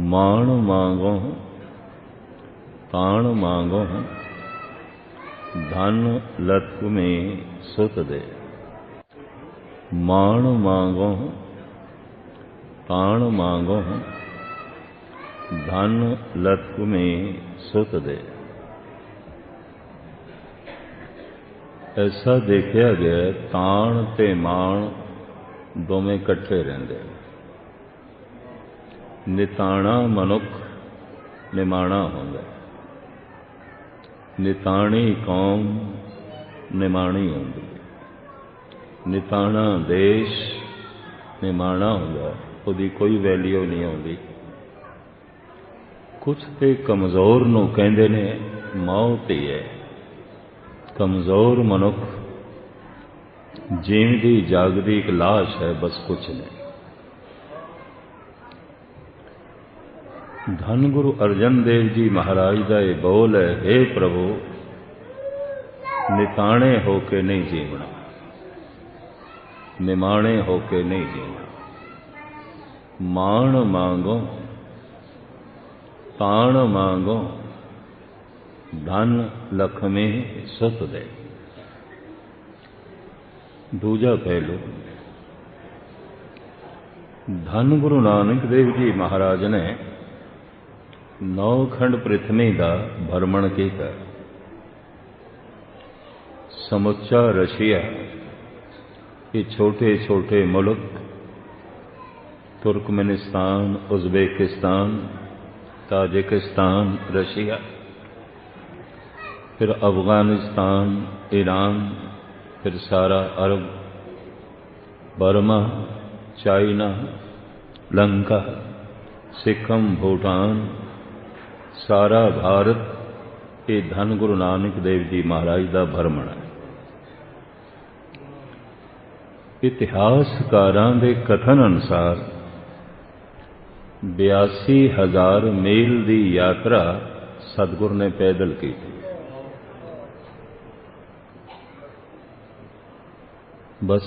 ਮਾਣ ਮੰਗੋ ਤਾਣ ਮੰਗੋ ਧਨ ਲਤ ਮੇ ਸੁਤ ਦੇ। ਮਾਣ ਮੰਗੋ ਤਾਣ ਮੰਗੋ ਧਨ ਲਤ ਮੇ ਸੁਤ ਦੇ। ਐਸਾ ਦੇਖਿਆ ਗਿਆ, ਤਾਣ ਤੇ ਮਾਣ ਦੋਵੇਂ ਇਕੱਠੇ ਰਹਿੰਦੇ। ਨਿਤਾਣਾ ਮਨੁੱਖ ਨਿਮਾਣਾ ਹੁੰਦਾ। ਨਿਤਾਣੀ ਕੌਮ ਨਿਮਾਣੀ ਹੁੰਦੀ। ਨਿਤਾਣਾ ਦੇਸ਼ ਨਿਮਾਣਾ ਹੁੰਦਾ। ਉਹਦੀ ਕੋਈ ਵੈਲਿਊ ਨਹੀਂ ਆਉਂਦੀ। ਕੁਝ ਤੇ ਕਮਜ਼ੋਰ ਨੂੰ ਕਹਿੰਦੇ ਨੇ ਮੌਤ ਹੀ ਹੈ। ਕਮਜ਼ੋਰ ਮਨੁੱਖ ਜੀਵਦੀ ਜਾਗਦੀ ਇੱਕ ਲਾਸ਼ ਹੈ, ਬਸ ਕੁਝ ਨਹੀਂ। ਧੰਨ ਗੁਰੂ ਅਰਜਨ ਦੇਵ ਜੀ ਮਹਾਰਾਜ ਦਾ ਇਹ ਬੋਲ ਹੈ हे ਪ੍ਰਭੂ, ਨਿਤਾਣੇ ਹੋ ਕੇ ਨਹੀਂ ਜੀਵਣਾ। ਨਿਮਾਣੇ ਹੋ ਕੇ ਨਹੀਂ ਜੀਵਣਾ। ਮਾਣ ਮੰਗੋ, ਤਾਣ ਮੰਗੋ, ਧਨ ਲਖਮੇ ਸੁਤ ਦੇ। ਦੂਜਾ ਪਹਿਲੂ ਧੰਨ ਗੁਰੂ ਨਾਨਕ ਦੇਵ ਜੀ ਮਹਾਰਾਜ ਨੇ ਨੌ ਖੰਡ ਪ੍ਰਿਥਵੀ ਦਾ ਭਰਮਣ ਕੀਤਾ ਸਮੁੱਚਾ ਰਸ਼ੀਆ ਇਹ ਛੋਟੇ ਛੋਟੇ ਮੁਲਕ ਤੁਰਕਮਨਿਸਤਾਨ ਉਜ਼ਬੇਕਿਸਤਾਨ ਤਾਜਿਕਿਸਤਾਨ ਰਸ਼ੀਆ ਫਿਰ ਅਫਗਾਨਿਸਤਾਨ ਈਰਾਨ ਫਿਰ ਸਾਰਾ Arab Burma China Lanka Sikkim Bhutan ਸਾਰਾ ਭਾਰਤ ਇਹ ਧੰਨ ਗੁਰੂ ਨਾਨਕ ਦੇਵ ਜੀ ਮਹਾਰਾਜ ਦਾ ਭਰਮਣ ਹੈ। ਇਤਿਹਾਸਕਾਰਾਂ ਦੇ ਕਥਨ ਅਨੁਸਾਰ 82000 ਮੀਲ ਦੀ ਯਾਤਰਾ ਸਤਿਗੁਰ ਨੇ ਪੈਦਲ ਕੀਤੀ। ਬਸ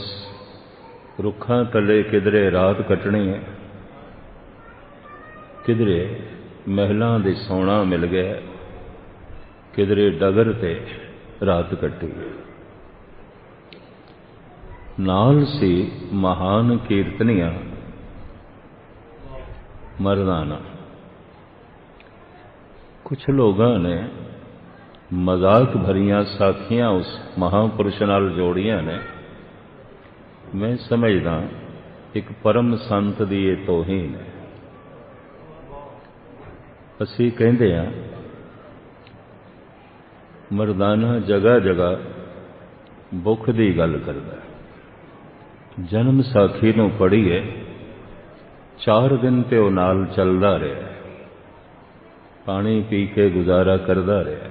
ਰੁੱਖਾਂ ਥੱਲੇ ਕਿਧਰੇ ਰਾਤ ਕੱਟਣੀ ਹੈ, ਕਿਧਰੇ ਮਹਿਲਾਂ ਦੇ ਸੋਣਾ ਮਿਲ ਗਿਆ, ਕਿਧਰੇ ਡਗਰ ਤੇ ਰਾਤ ਕੱਟੀ। ਨਾਲ ਸੀ ਮਹਾਨ ਕੀਰਤਨੀਆਂ, ਮਰਦਾਨਾ। ਕੁਝ ਲੋਕਾਂ ਨੇ ਮਜ਼ਾਕ ਭਰੀਆਂ ਸਾਖੀਆਂ ਉਸ ਮਹਾਪੁਰਸ਼ ਨਾਲ ਜੋੜੀਆਂ ਨੇ। ਮੈਂ ਸਮਝਦਾ ਇੱਕ ਪਰਮ ਸੰਤ ਦੀ ਇਹ ਤੋਹੀਨ ਹੈ ਅਸੀਂ ਕਹਿੰਦੇ ਆ ਮਰਦਾਨਾ ਜਗ੍ਹਾ ਜਗ੍ਹਾ ਭੁੱਖ ਦੀ ਗੱਲ ਕਰਦਾ ਜਨਮ ਸਾਖੀ ਨੂੰ ਪੜ੍ਹੀਏ, ਚਾਰ ਦਿਨ ਤੇ ਉਹ ਨਾਲ ਚੱਲਦਾ ਰਿਹਾ ਪਾਣੀ ਪੀ ਕੇ ਗੁਜ਼ਾਰਾ ਕਰਦਾ ਰਿਹਾ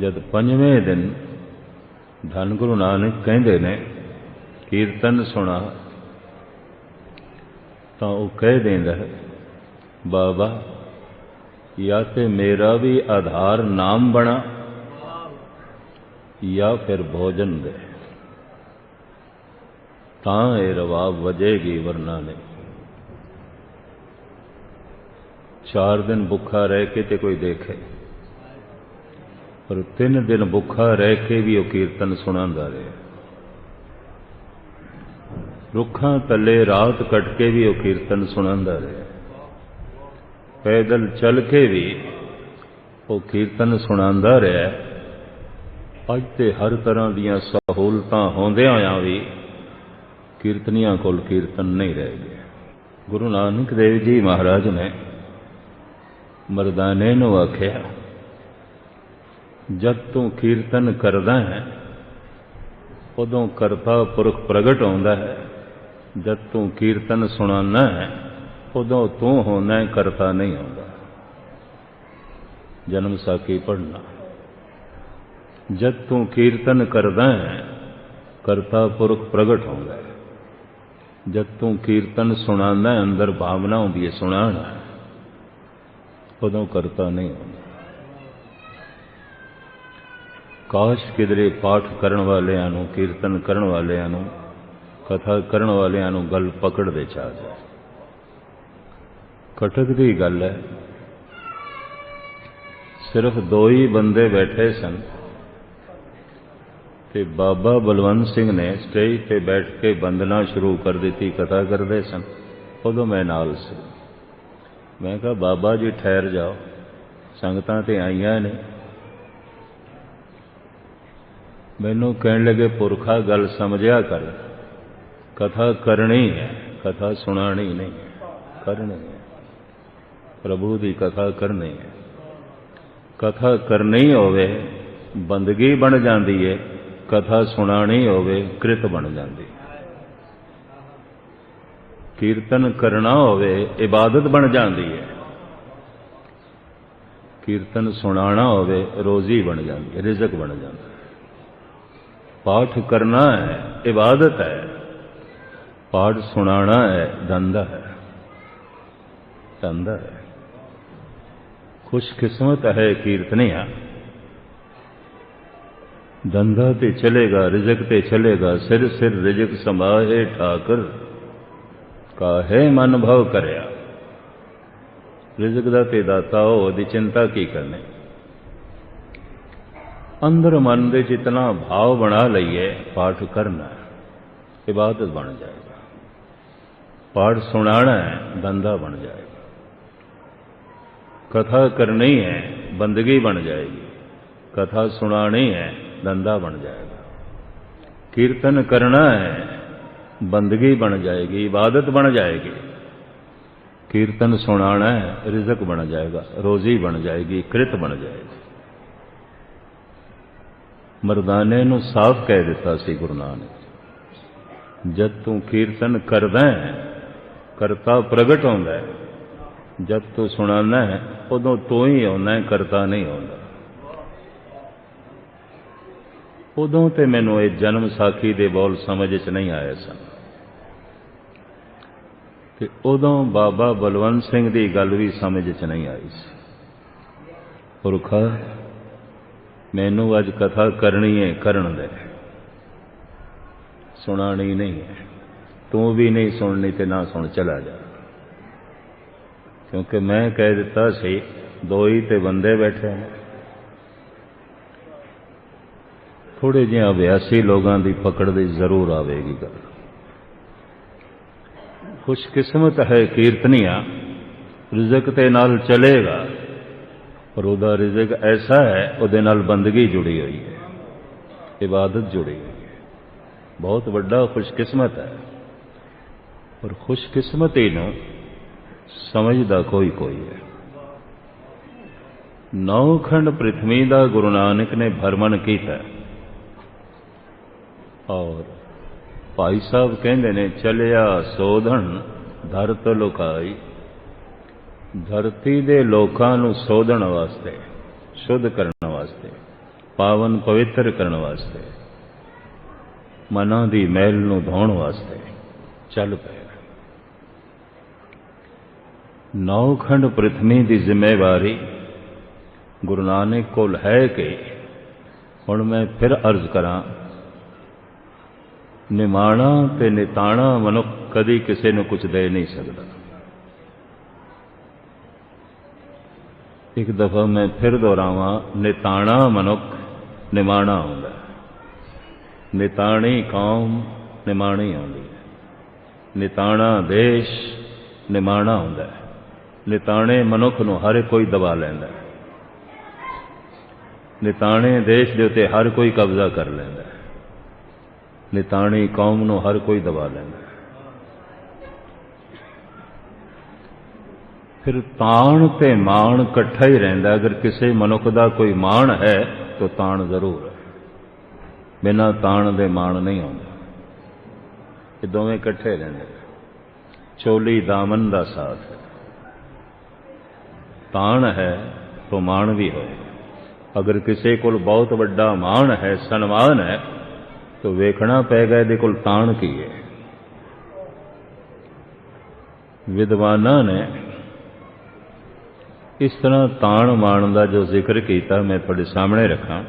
ਜਦ ਪੰਜਵੇਂ ਦਿਨ ਧੰਨ ਗੁਰੂ ਨਾਨਕ ਕਹਿੰਦੇ ਨੇ, ਕੀਰਤਨ ਸੁਣਾ, ਤਾਂ ਉਹ ਕਹਿ ਦਿੰਦਾ ਬਾਬਾ ਜਾਂ ਤੇ ਮੇਰਾ ਵੀ ਆਧਾਰ ਨਾਮ ਬਣਾ, ਜਾਂ ਫਿਰ ਭੋਜਨ ਦੇ। ਤਾਂ ਇਹ ਰਵਾਬ ਵਜੇਗੀ ਵਰਨਾ ਨਹੀਂ। ਚਾਰ ਦਿਨ ਭੁੱਖਾ ਰਹਿ ਕੇ ਤੇ ਕੋਈ ਦੇਖੇ। ਪਰ ਤਿੰਨ ਦਿਨ ਭੁੱਖਾ ਰਹਿ ਕੇ ਵੀ ਉਹ ਕੀਰਤਨ ਸੁਣਾਉਂਦਾ ਰਿਹਾ। ਰੁੱਖਾਂ ਥੱਲੇ ਰਾਤ ਕੱਟ ਕੇ ਵੀ ਉਹ ਕੀਰਤਨ ਸੁਣਾਉਂਦਾ ਰਿਹਾ। ਪੈਦਲ ਚੱਲ ਕੇ ਵੀ ਉਹ ਕੀਰਤਨ ਸੁਣਾਉਂਦਾ ਰਿਹਾ। ਅੱਜ ਤੇ ਹਰ ਤਰ੍ਹਾਂ ਦੀਆਂ ਸਹੂਲਤਾਂ ਹੁੰਦਿਆਂ ਹੋਇਆਂ ਵੀ ਕੀਰਤਨੀਆਂ ਕੋਲ ਕੀਰਤਨ ਨਹੀਂ ਰਹਿ ਗਿਆ। ਗੁਰੂ ਨਾਨਕ ਦੇਵ ਜੀ ਮਹਾਰਾਜ ਨੇ ਮਰਦਾਨੇ ਨੂੰ ਆਖਿਆ, ਜਦ ਤੂੰ ਕੀਰਤਨ ਕਰਦਾ ਹੈ, ਉਦੋਂ ਕਰਤਾ ਪੁਰਖ ਪ੍ਰਗਟ ਹੁੰਦਾ ਹੈ। ਜਦ ਤੂੰ ਕੀਰਤਨ ਸੁਣਾਉਣਾ ਹੈ ਉਦੋਂ ਤੂੰ ਹੋਣਾ ਕਰਤਾ ਨਹੀਂ ਹੁੰਦਾ ਜਨਮ ਸਾਖੀ ਪੜਨਾ ਜਦ ਤੂੰ ਕੀਰਤਨ ਕਰਦਾ ਹੈ, ਕਰਤਾ ਪੁਰਖ ਪ੍ਰਗਟ ਹੁੰਦਾ ਹੈ। ਜਦ ਤੂੰ ਕੀਰਤਨ ਸੁਣਾਉਂਦਾ ਹੈ, ਅੰਦਰ ਭਾਵਨਾ ਹੁੰਦੀ ਹੈ, ਸੁਣਾਉਣਾ ਉਦੋਂ ਕਰਤਾ ਨਹੀਂ ਹੁੰਦਾ ਕਾਸ਼ ਕਿਦਰੇ ਪਾਠ ਕਰਨ ਵਾਲਿਆਂ ਨੂੰ, ਕੀਰਤਨ ਕਰਨ ਵਾਲਿਆਂ ਨੂੰ, ਕਥਾ ਕਰਨ ਵਾਲਿਆਂ ਨੂੰ ਗੱਲ ਪਕੜ ਦੇ ਚਾ ਜਾਏ। ਕਟਕ ਦੀ ਗੱਲ ਹੈ। ਸਿਰਫ ਦੋ ਹੀ ਬੰਦੇ ਬੈਠੇ ਸਨ ਤੇ ਬਾਬਾ ਬਲਵੰਤ ਸਿੰਘ ਨੇ ਸਟੇਜ ਤੇ ਬੈਠ ਕੇ ਬੰਦਨਾ ਸ਼ੁਰੂ ਕਰ ਦਿੱਤੀ, ਕਥਾ ਕਰਦੇ ਸਨ। ਉਦੋਂ ਮੈਂ ਨਾਲ ਸੀ। ਮੈਂ ਕਿਹਾ, ਬਾਬਾ ਜੀ, ਠਹਿਰ ਜਾਓ। ਸੰਗਤਾਂ ਤੇ ਆਈਆਂ ਨੇ। ਮੈਨੂੰ ਕਹਿਣ ਲੱਗੇ, ਪੁਰਖਾ ਗੱਲ ਸਮਝਿਆ ਕਰ। ਕਥਾ ਕਰਨੀ ਹੈ। ਕਥਾ ਸੁਣਾਣੀ ਨਹੀਂ ਕਰਨੀ ਹੈ। ਪ੍ਰਭੂ ਦੀ ਕਥਾ ਕਰਨੀ ਹੈ। ਕਥਾ ਕਰਨੀ ਹੋਵੇ, ਬੰਦਗੀ ਬਣ ਜਾਂਦੀ ਹੈ ਕਥਾ ਸੁਣਾਣੀ ਹੋਵੇ, ਕ੍ਰਿਤ ਬਣ ਜਾਂਦੀ ਕੀਰਤਨ ਕਰਨਾ ਹੋਵੇ, ਇਬਾਦਤ ਬਣ ਜਾਂਦੀ ਹੈ ਕੀਰਤਨ ਸੁਣਾਣਾ ਹੋਵੇ, ਰੋਜ਼ੀ ਬਣ ਜਾਂਦੀ ਹੈ ਰਿਜ਼ਕ ਬਣ ਜਾਂਦਾ ਹੈ ਪਾਠ ਕਰਨਾ ਹੈ, ਇਬਾਦਤ ਹੈ। ਪਾਠ ਸੁਣਾਣਾ ਹੈ, ਧੰਦਾ ਹੈ। ਧੰਦਾ ਹੈ। ਖੁਸ਼ਕਿਸਮਤ ਹੈ ਕੀਰਤਨੀਆ ਧੰਦਾ ਤੇ ਚਲੇਗਾ, ਰਿਜ਼ਕ ਤੇ ਚਲੇਗਾ, ਸਿਰ ਸਿਰ ਰਿਜ਼ਕ ਸੰਭਾਏ ਠਾਕਰ, ਕਾਹੇ ਮਨ ਭਵ ਕਰਿਆ। ਰਿਜ਼ਕ ਦਾ ਤੇ ਦਾਤਾ ਉਹਦੀ ਚਿੰਤਾ ਕੀ ਕਰਨੀ? ਅੰਦਰ ਮਨ ਦੇ ਜਿਤਨਾ ਭਾਵ ਬਣਾ ਲਈਏ, ਪਾਠ ਕਰਨਾ, ਇਬਾਦਤ ਬਣ ਜਾਏਗਾ। ਪਾਠ ਸੁਣਾਣਾ ਹੈ ਬੰਦਾ ਬਣ ਜਾਏਗਾ। ਕਥਾ ਕਰਨੀ ਹੈ, ਬੰਦਗੀ ਬਣ ਜਾਏਗੀ। ਕਥਾ ਸੁਣਾਣੀ ਹੈ ਧੰਦਾ ਬਣ ਜਾਏਗਾ। ਕੀਰਤਨ ਕਰਨਾ ਹੈ, ਬੰਦਗੀ ਬਣ ਜਾਏਗੀ, ਇਬਾਦਤ ਬਣ ਜਾਏਗੀ। ਕੀਰਤਨ ਸੁਣਾਣਾ ਹੈ, ਰਿਜ਼ਕ ਬਣ ਜਾਏਗਾ, ਰੋਜ਼ੀ ਬਣ ਜਾਏਗੀ, ਕ੍ਰਿਤ ਬਣ ਜਾਏਗੀ। ਮਰਦਾਨੇ ਨੂੰ ਸਾਫ਼ ਕਹਿ ਦਿੱਤਾ ਸੀ ਗੁਰੂ ਨਾਨਕ ਜਦ ਤੂੰ ਕੀਰਤਨ ਕਰਦਾ ਕਰਤਾ ਪ੍ਰਗਟ ਹੁੰਦਾ ਜਦ ਤੂੰ ਸੁਣਾਣਾ ਹੈ ਉਦੋਂ ਤੂੰ ਹੀ ਆਉਣਾ ਕਰਤਾ ਨਹੀਂ ਆਉਂਦਾ। ਉਦੋਂ ਤੇ ਮੈਨੂੰ ਇਹ ਜਨਮ ਸਾਖੀ ਦੇ ਬੋਲ ਸਮਝ ਚ ਨਹੀਂ ਆਏ ਸਨ। ਤੇ ਉਦੋਂ ਬਾਬਾ ਬਲਵੰਤ ਸਿੰਘ ਦੀ ਗੱਲ ਵੀ ਸਮਝ ਚ ਨਹੀਂ ਆਈ ਸੀ। ਪੁਰਖਾ, ਮੈਨੂੰ ਅੱਜ ਕਥਾ ਕਰਨੀ ਹੈ ਕਰਨ ਦੇ। ਸੁਣਾਣੀ ਨਹੀਂ ਹੈ। ਤੂੰ ਵੀ ਨਹੀਂ ਸੁਣਨੀ ਤੇ ਨਾ ਸੁਣ, ਚਲਾ ਜਾ। ਕਿਉਂਕਿ ਮੈਂ ਕਹਿ ਦਿੱਤਾ ਸੀ, ਦੋ ਹੀ ਤੇ ਬੰਦੇ ਬੈਠੇ ਨੇ। ਥੋੜੇ ਜਿਹੇ ਅਭਿਆਸੀ ਲੋਕਾਂ ਦੀ ਪਕੜ ਦੀ ਜ਼ਰੂਰ ਆਵੇਗੀ ਗੱਲ। ਖੁਸ਼ਕਿਸਮਤ ਹੈ ਕੀਰਤਨੀਆ, ਰਿਜ਼ਕ ਤੇ ਨਾਲ ਚਲੇਗਾ, ਪਰ ਉਹਦਾ ਰਿਜ਼ਕ ਐਸਾ ਹੈ, ਉਹਦੇ ਨਾਲ ਬੰਦਗੀ ਜੁੜੀ ਹੋਈ ਹੈ, ਇਬਾਦਤ ਜੁੜੀ ਹੋਈ ਹੈ। ਬਹੁਤ ਵੱਡਾ ਖੁਸ਼ਕਿਸਮਤ ਹੈ। ਪਰ ਖੁਸ਼ਕਿਸਮਤੀ ਨੂੰ ਸਮਝਦਾ ਕੋਈ ਕੋਈ ਹੈ। ਨੌ ਖੰਡ ਪ੍ਰithvi ਦਾ ਗੁਰੂ ਨਾਨਕ ਨੇ ਭਰਮਣ ਕੀਤਾ। ਔਰ ਭਾਈ ਸਾਹਿਬ ਕਹਿੰਦੇ ਨੇ, ਚਲਿਆ ਸੋਧਣ, ਧਰਤ ਲੁਕਾਈ। ਧਰਤੀ ਦੇ ਲੋਕਾਂ ਨੂੰ ਸੋਧਣ ਵਾਸਤੇ, ਸ਼ੁੱਧ ਕਰਨ ਵਾਸਤੇ, ਪਾਵਨ ਪਵਿੱਤਰ ਕਰਨ ਵਾਸਤੇ, ਮਨਾਂ ਦੀ ਮੈਲ ਨੂੰ ਧੋਣ ਵਾਸਤੇ ਚੱਲ ਪਏ। ਨੌਖੰਡ ਪ੍ਰithvi ਦੀ ਜ਼ਿੰਮੇਵਾਰੀ ਗੁਰੂ ਨਾਨਕ ਕੋਲ ਹੈ ਕਿ ਹੁਣ ਮੈਂ ਫਿਰ ਅਰਜ਼ ਕਰਾਂ ਨਿਮਾਣਾ ਤੇ ਨਿਤਾਣਾ ਮਨੁੱਖ ਕਦੀ ਕਿਸੇ ਨੂੰ ਕੁਝ ਦੇ ਨਹੀਂ ਸਕਦਾ ਇੱਕ ਦਫਾ ਮੈਂ ਫਿਰ ਦੁਹਰਾਵਾਂ ਨਿਤਾਣਾ ਮਨੁੱਖ ਨਿਮਾਣਾ ਹੁੰਦਾ ਨਿਤਾਣੀ ਕੌਮ ਨਿਮਾਣੀ ਆਉਂਦੀ ਹੈ ਨਿਤਾਣਾ ਦੇਸ਼ ਨਿਮਾਣਾ ਹੁੰਦਾ ਹੈ ਨਿਤਾਣੇ ਮਨੁੱਖ ਨੂੰ ਹਰ ਕੋਈ ਦਬਾ ਲੈਂਦਾ ਹੈ। ਨਿਤਾਣੇ ਦੇਸ਼ ਦੇ ਉੱਤੇ ਹਰ ਕੋਈ ਕਬਜ਼ਾ ਕਰ ਲੈਂਦਾ ਹੈ। ਨਿਤਾਣੀ ਕੌਮ ਨੂੰ ਹਰ ਕੋਈ ਦਬਾ ਲੈਂਦਾ ਫਿਰ ਤਾਣ ਤੇ ਮਾਣ ਇਕੱਠਾ ਹੀ ਰਹਿੰਦਾ ਅਗਰ ਕਿਸੇ ਮਨੁੱਖ ਦਾ ਕੋਈ ਮਾਣ ਹੈ, ਤਾਂ ਤਾਣ ਜ਼ਰੂਰ ਹੈ। ਬਿਨਾਂ ਤਾਣ ਦੇ ਮਾਣ ਨਹੀਂ ਆਉਂਦਾ। ਇਹ ਦੋਵੇਂ ਇਕੱਠੇ ਰਹਿੰਦੇ ਚੋਲੀ ਦਾਮਨ ਦਾ ਸਾਥ ਹੈ। ਤਾਣ ਹੈ ਤਾਂ ਮਾਣ ਵੀ ਹੈ ਅਗਰ ਕਿਸੇ ਕੋਲ ਬਹੁਤ ਵੱਡਾ ਮਾਣ ਹੈ, ਸਨਮਾਨ ਹੈ, ਤਾਂ ਵੇਖਣਾ ਪਏਗਾ ਇਹਦੇ ਕੋਲ ਤਾਣ ਕੀ ਹੈ। ਵਿਦਵਾਨਾਂ ਨੇ ਇਸ ਤਰ੍ਹਾਂ ਤਾਣ ਮਾਣ ਦਾ ਜੋ ਜ਼ਿਕਰ ਕੀਤਾ ਮੈਂ ਤੁਹਾਡੇ ਸਾਹਮਣੇ ਰੱਖਾਂ।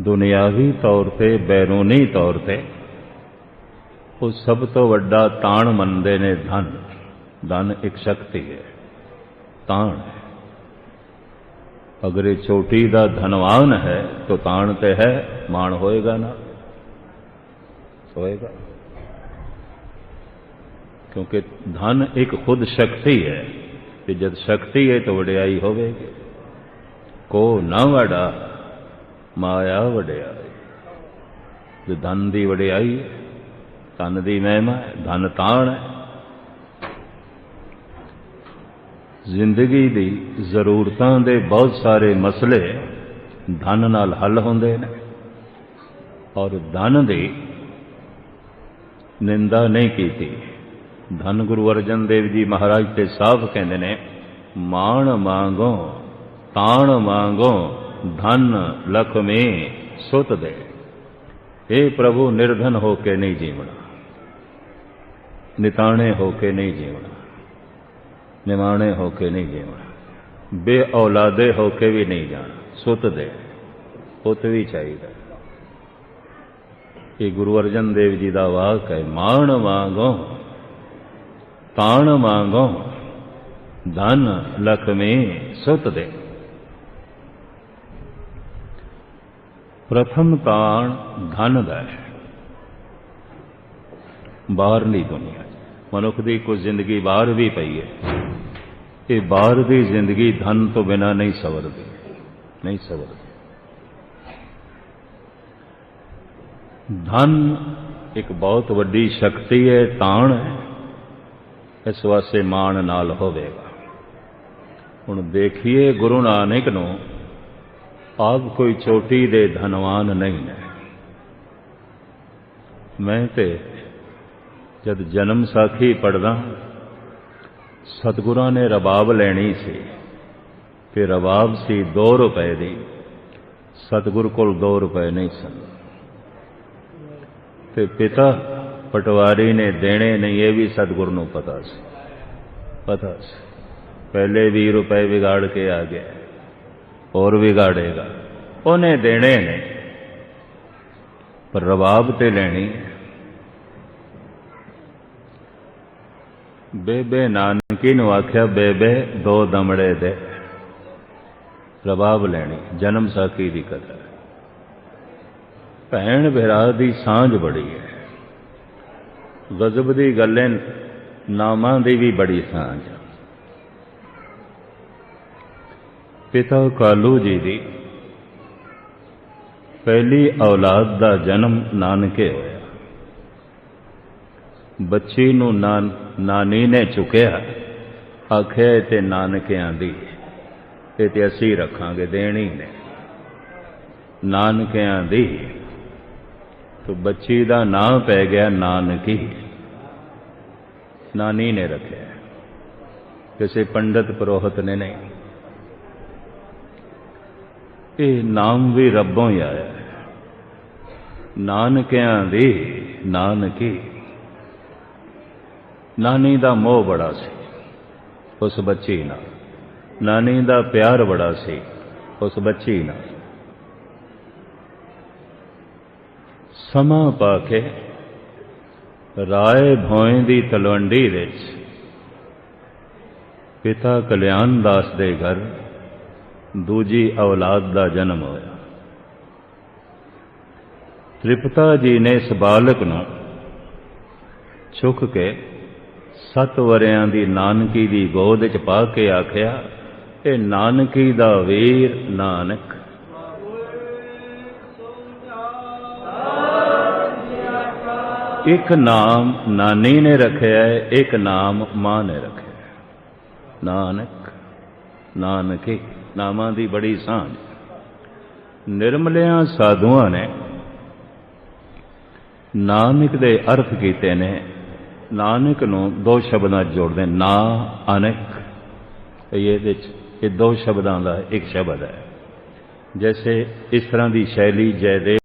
ਦੁਨਿਆਵੀ ਤੌਰ ਤੇ ਬੈਰੂਨੀ ਤੌਰ ਤੇ ਉਹ ਸਭ ਤੋਂ ਵੱਡਾ ਤਾਣ ਮੰਨਦੇ ਨੇ ਧਨ। धन एक शक्ति है ताण है अगर ये चोटी का धनवान है तो ताण ते है मान होएगा ना होएगा क्योंकि धन एक खुद शक्ति है कि जब शक्ति है तो वड्याई होवेगी को न वड़ा माया वड्याई ਜੋ ਧਨ ਦੀ ਵਡਿਆਈ ਹੈ ਧਨ ਦੀ ਮਹਿਮਾ ਹੈ ਧਨ ਤਾਣ ਹੈ ਜ਼ਿੰਦਗੀ ਦੀ ਜ਼ਰੂਰਤਾਂ ਦੇ ਬਹੁਤ ਸਾਰੇ ਮਸਲੇ ਧਨ ਨਾਲ ਹੱਲ ਹੁੰਦੇ ਨੇ ਔਰ ਧਨ ਦੀ ਨਿੰਦਾ ਨਹੀਂ ਕੀਤੀ। ਧੰਨ ਗੁਰੂ ਅਰਜਨ ਦੇਵ ਜੀ ਮਹਾਰਾਜ ਤੇ ਸਾਫ਼ ਕਹਿੰਦੇ ਨੇ, ਮਾਣ ਮੰਗੋ, ਤਾਣ ਮੰਗੋ, ਧਨ ਲਖਮੇ ਸੁਤ ਦੇ। ਇਹ ਪ੍ਰਭੂ, ਨਿਰਧਨ ਹੋ ਕੇ ਨਹੀਂ ਜੀਵਣਾ, ਨਿਤਾਣੇ ਹੋ ਕੇ ਨਹੀਂ ਜੀਵਣਾ। ਨਿਮਾਣੇ ਹੋ ਕੇ ਨਹੀਂ ਜੀਵਣਾ। ਬੇ ਔਲਾਦੇ ਹੋ ਕੇ ਵੀ ਨਹੀਂ ਜਾਣਾ। ਸੁੱਤ ਦੇ। ਪੁੱਤ ਵੀ ਚਾਹੀਦਾ। ਇਹ ਗੁਰੂ ਅਰਜਨ ਦੇਵ ਜੀ ਦਾ ਵਾਕ ਹੈ, ਮਾਣ ਮੰਗੋ ਤਾਣ ਮੰਗੋ ਧਨ ਲਖਮੀ ਸੁਤ ਦੇ। ਪ੍ਰਥਮ ਤਾਣ ਧਨ ਦਾ ਹੈ। ਬਾਹਰਲੀ ਦੁਨੀਆ ਮਨੁੱਖ ਦੀ ਕੋਈ ਜ਼ਿੰਦਗੀ ਬਾਹਰ ਵੀ ਪਈ ਹੈ। ਇਹ ਬਾਹਰ ਦੀ ਜ਼ਿੰਦਗੀ ਧਨ ਤੋਂ ਬਿਨਾ ਨਹੀਂ ਸਵਰਦੀ ਨਹੀਂ ਸਵਰਦੀ। ਧਨ ਇੱਕ ਬਹੁਤ ਵੱਡੀ ਸ਼ਕਤੀ ਹੈ, ਤਾਣ ਹੈ, ਇਸ ਵਾਸਤੇ ਮਾਣ ਨਾਲ ਹੋਵੇਗਾ। ਹੁਣ ਦੇਖੀਏ ਗੁਰੂ ਨਾਨਕ ਨੂੰ, ਆਪ ਕੋਈ ਚੋਟੀ ਦੇ ਧਨਵਾਨ ਨਹੀਂ ਹੈ। ਮੈਂ ਤੇ ਜਦ ਜਨਮ ਸਾਖੀ ਪੜਦਾ ਸਤਿਗੁਰਾਂ ਨੇ ਰਬਾਬ ਲੈਣੀ ਸੀ ਤੇ ਰਬਾਬ ਸੀ 2 ਰੁਪਏ ਦੀ। ਸਤਿਗੁਰ ਕੋਲ 2 ਰੁਪਏ ਨਹੀਂ ਸਨ। ਤੇ ਪਿਤਾ ਪਟਵਾਰੀ ਨੇ ਦੇਣੇ ਨਹੀਂ, ਇਹ ਵੀ ਸਤਿਗੁਰ ਨੂੰ ਪਤਾ ਸੀ। ਪਤਾ ਸੀ। ਪਹਿਲੇ 20 ਰੁਪਏ ਵਿਗਾੜ ਕੇ ਆ ਗਿਆ, ਹੋਰ ਵਿਗਾੜੇਗਾ। ਉਹਨੇ ਦੇਣੇ ਨੇ, ਪਰ ਰਬਾਬ ਤੇ ਲੈਣੀ ਹੈ ਬੇਬੇ ਨਾਨਕੀ ਨੂੰ ਆਖਿਆ, ਬੇਬੇ, ਦੋ ਦਮੜੇ ਦੇ ਪ੍ਰਭਾਵ ਲੈਣੀ, ਜਨਮ ਸਾਖੀ ਦੀ ਕਥਾ ਭੈਣ ਭਰਾ ਦੀ ਸਾਂਝ ਬੜੀ ਹੈ। ਗਜ਼ਬ ਦੀ ਗੱਲ ਹੈ ਨਾਮਾਂ ਦੀ ਵੀ ਬੜੀ ਸਾਂਝ ਹੈ ਪਿਤਾ ਕਾਲੂ ਜੀ ਦੀ ਪਹਿਲੀ ਔਲਾਦ ਦਾ ਜਨਮ ਨਾਨਕੇ ਹੋਇਆ। ਬੱਚੀ ਨੂੰ ਨਾਨ, ਨਾਨੀ ਨੇ ਚੁੱਕਿਆ। ਆਖਿਆ, ਇਹ ਤੇ ਨਾਨਕਿਆਂ ਦੀ ਇਹ ਤੇ ਅਸੀਂ ਰੱਖਾਂਗੇ, ਦੇਣੀ ਨੇ। ਨਾਨਕਿਆਂ ਦੀ ਤੋ ਬੱਚੀ ਦਾ ਨਾਂ ਪੈ ਗਿਆ ਨਾਨਕੀ। ਨਾਨੀ ਨੇ ਰੱਖਿਆ। ਕਿਸੇ ਪੰਡਤ ਪੁਰੋਹਿਤ ਨੇ ਨਹੀਂ। ਇਹ ਨਾਮ ਵੀ ਰੱਬੋਂ ਹੀ ਆਇਆ। ਨਾਨਕਿਆਂ ਦੀ ਨਾਨਕੀ। ਨਾਨੀ ਦਾ ਮੋਹ ਬੜਾ ਸੀ, ਉਸ ਬੱਚੀ ਨਾਲ। ਨਾਨੀ ਦਾ ਪਿਆਰ ਬੜਾ ਸੀ, ਉਸ ਬੱਚੀ ਨਾਲ। ਸਮਾਂ ਪਾ ਕੇ ਰਾਏ ਭੋਏ ਦੀ ਤਲਵੰਡੀ ਵਿੱਚ ਪਿਤਾ ਕਲਿਆਣ ਦਾਸ ਦੇ ਘਰ ਦੂਜੀ ਔਲਾਦ ਦਾ ਜਨਮ ਹੋਇਆ। ਤ੍ਰਿਪਤਾ ਜੀ ਨੇ ਇਸ ਬਾਲਕ ਨੂੰ ਚੁੱਕ ਕੇ ਸੱਤ ਵਰਿਆਂ ਦੀ ਨਾਨਕੀ ਦੀ ਗੋਦ 'ਚ ਪਾ ਕੇ ਆਖਿਆ, ਇਹ ਨਾਨਕੀ ਦਾ ਵੀਰ ਨਾਨਕ। ਇੱਕ ਨਾਮ ਨਾਨੀ ਨੇ ਰੱਖਿਆ ਇੱਕ ਨਾਮ ਮਾਂ ਨੇ ਰੱਖਿਆ ਨਾਨਕ, ਨਾਨਕੀ, ਨਾਮਾਂ ਦੀ ਬੜੀ ਸਾਂਝ। ਨਿਰਮਲਿਆਂ ਸਾਧੂਆਂ ਨੇ ਨਾਨਕ ਦੇ ਅਰਥ ਕੀਤੇ ਨੇ ਨਾਨਕ ਨੂੰ ਦੋ ਸ਼ਬਦਾਂ ਜੋੜਦੇ ਨਾ, ਅਨਕ। ਇਹ ਇਹਦੇ 'ਚ, ਇਹ ਦੋ ਸ਼ਬਦਾਂ ਦਾ ਇੱਕ ਸ਼ਬਦ ਹੈ। ਜੈਸੇ ਇਸ ਤਰ੍ਹਾਂ ਦੀ ਸ਼ੈਲੀ ਜੈਦੇ